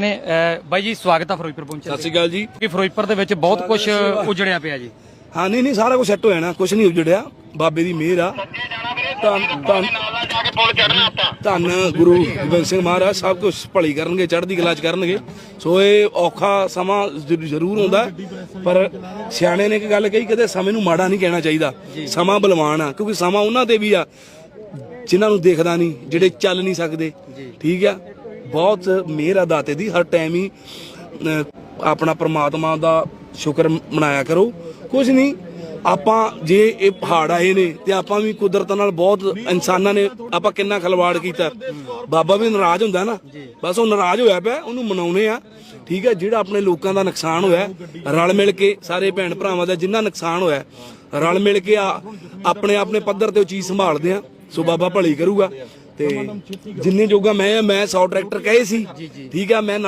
ਨੇ। ਬਾਈ ਜੀ ਸਵਾਗਤ ਆ ਫਿਰੋਜ਼ਪੁਰ ਪਹੁੰਚੇ ਸਤਿ ਸ਼੍ਰੀ ਅਕਾਲ ਜੀ। ਕਿ ਫਿਰੋਜ਼ਪੁਰ ਦੇ ਵਿੱਚ ਬਹੁਤ ਕੁਝ ਉਜੜਿਆ ਪਿਆ ਜੀ। ਹਾਂ ਨਹੀਂ ਨਹੀਂ ਸਾਰਾ ਕੁਝ ਸੈੱਟ ਹੋ ਜਾਣਾ ਕੁਝ ਨਹੀਂ ਉਜੜਿਆ। ਬਾਬੇ ਦੀ ਮਿਹਰ ਆ। ਧੰਨ ਧੰਨ। ਧੰਨ ਗੁਰੂ ਗੋਬਿੰਦ ਸਿੰਘ ਮਹਾਰਾਜ ਸਭ ਕੁਝ ਭਲੀ ਕਰਨਗੇ ਚੜ੍ਹਦੀ ਕਲਾ ਚ ਕਰਨਗੇ। ਸੋ ਇਹ ਔਖਾ ਸਮਾਂ ਜ਼ਰੂ- ਜ਼ਰੂਰ ਹੁੰਦਾ। ਪਰ ਸਿਆਣੇ ਨੇ ਇੱਕ ਗੱਲ ਕਹੀ ਕਦੇ ਸਮੇਂ ਨੂੰ ਮਾੜਾ ਨਹੀਂ ਕਹਿਣਾ ਚਾਹੀਦਾ। ਸਮਾਂ ਬਲਵਾਨ ਆ ਕਿਉਂਕਿ ਸਮਾਂ ਉਹਨਾਂ ਤੇ ਵੀ ਆ ਜਿਨ੍ਹਾਂ ਨੂੰ ਦੇਖਦਾ ਨਹੀਂ ਜਿਹੜੇ ਚੱਲ ਨਹੀਂ ਸਕਦੇ। ਠੀਕ ਆ? ਬਹੁਤ ਮਿਹਰ ਆ ਦਾਤੇ ਦੀ, ਹਰ ਟਾਈਮ ਹੀ ਆਪਣਾ ਪ੍ਰਮਾਤਮਾ ਦਾ ਸ਼ੁਕਰ ਮਨਾਇਆ ਕਰੋ। ਕੁਝ ਨਹੀਂ, ਆਪਾਂ ਜੇ ਇਹ ਪਹਾੜ ਆਏ ਨੇ ਤੇ ਆਪਾਂ ਵੀ ਕੁਦਰਤ ਨਾਲ ਬਹੁਤ ਇਨਸਾਨਾਂ ਨੇ ਆਪਾਂ ਕਿੰਨਾ ਖਲਵਾੜ ਕੀਤਾ। ਬਾਬਾ ਵੀ ਨਾਰਾਜ਼ ਹੁੰਦਾ ਨਾ, ਬਸ ਉਹ ਨਾਰਾਜ਼ ਹੋਇਆ ਪਿਆ, ਉਹਨੂੰ ਮਨਾਉਣੇ ਆ। ਠੀਕ ਹੈ, ਜਿਹੜਾ ਆਪਣੇ ਲੋਕਾਂ ਦਾ ਨੁਕਸਾਨ ਹੋਇਆ, ਰਲ ਮਿਲ ਕੇ ਸਾਰੇ ਭੈਣ ਭਰਾਵਾਂ ਦਾ ਜਿੰਨਾ ਨੁਕਸਾਨ ਹੋਇਆ, ਰਲ ਮਿਲ ਕੇ ਆਪਣੇ ਆਪਣੇ ਪੱਧਰ ਤੇ ਉਹ ਚੀਜ਼ ਸੰਭਾਲਦੇ ਆ, ਸੋ ਬਾਬਾ ਭਲੀ ਕਰੂਗਾ। ਤੇ ਜਿੰਨੇ ਜੋਗਾ ਮੈਂ ਮੈਂ 100 ਟਰੈਕਟਰ ਕਹੇ ਸੀ। ਠੀਕ ਆ ਮੈਂ